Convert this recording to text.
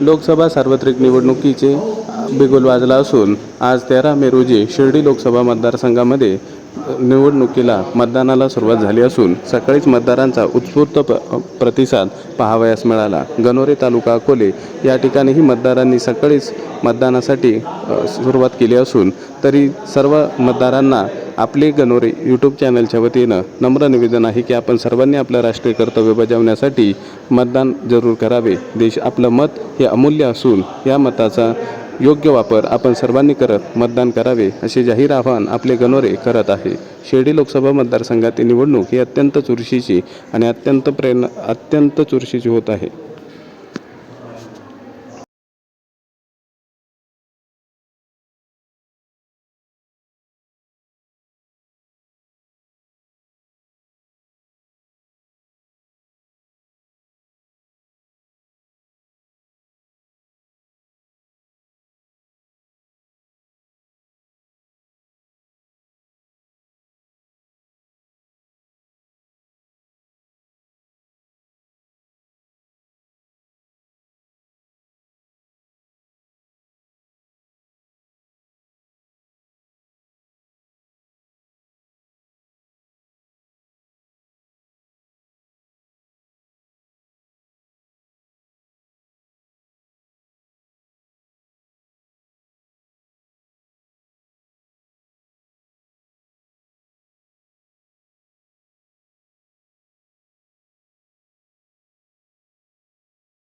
लोकसभा सार्वत्रिक निवडणुकीचे बिगुल वाजला असून आज तेरा मे रोजी शिर्डी लोकसभा मतदारसंघामध्ये निवडणुकीला मतदानाला सुरुवात झाली असून सकाळीच मतदारांचा उत्स्फूर्त प प्रतिसाद पाहावयास मिळाला. गणोरे तालुका अकोले या ठिकाणीही मतदारांनी सकाळीच मतदानासाठी सुरुवात केली असून तरी सर्व मतदारांना आपले गणोरे यूट्यूब चॅनलच्या वतीनं नम्र निवेदन आहे की आपण सर्वांनी आपलं राष्ट्रीय कर्तव्य बजावण्यासाठी मतदान जरूर करावे. देश आपलं मत हे अमूल्य असून या मताचा योग्य वापर आपण सर्वांनी करत मतदान करावे असे जाहीर आवाहन आपले गणोरे करत आहे. शिर्डी लोकसभा मतदारसंघातील निवडणूक ही अत्यंत चुरशीची आणि अत्यंत प्रेरणा अत्यंत चुरशीची होत आहे.